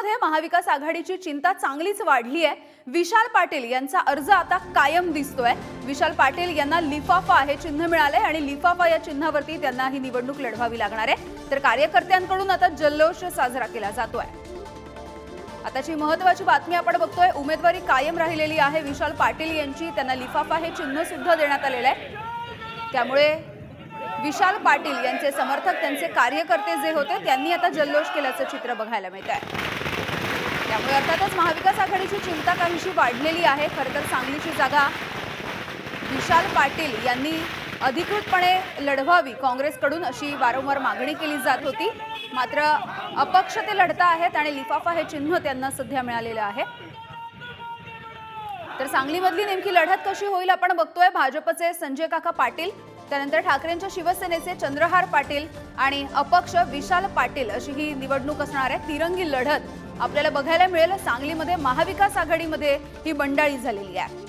सांगलीमध्ये महाविकास आघाडीची चिंता चांगलीच वाढली आहे. विशाल पाटील यांचा अर्ज आता कायम दिसतोय. विशाल पाटील यांना लिफाफा हे चिन्ह मिळालंय आणि लिफाफा या चिन्हावरती त्यांना ही निवडणूक लढवावी लागणार आहे. तर कार्यकर्त्यांकडून आता जल्लोष साजरा केला जातोय. आताची महत्वाची बातमी आपण बघतोय. उमेदवारी कायम राहिलेली आहे. विशाल पाटील यांची त्यांना लिफाफा हे चिन्ह सुद्धा देण्यात आलेलं आहे. त्यामुळे विशाल पाटील यांचे समर्थक त्यांचे कार्यकर्ते जे होते त्यांनी आता जल्लोष केल्याचं चित्र बघायला मिळत आहे त्यामुळे अर्थातच महाविकास आघाडीची चिंता काहीशी वाढलेली आहे. खरं तर सांगलीची जागा विशाल पाटील यांनी अधिकृतपणे लढवावी काँग्रेसकडून अशी वारंवार मागणी केली जात होती. मात्र अपक्ष ते लढता आहेत आणि लिफाफा हे चिन्ह त्यांना सध्या मिळालेलं आहे. तर सांगलीमधली नेमकी लढत कशी होईल आपण बघतोय. भाजपचे संजय काका पाटील त्यानंतर ठाकरेंच्या शिवसेनेचे चंद्रहार पाटील आणि अपक्ष विशाल पाटील अशी ही निवडणूक असणार आहे. तिरंगी लढत आपल्याला बघायला मिळेल. सांगलीमध्ये महाविकास आघाडीमध्ये ही बंडाळी झालेली आहे.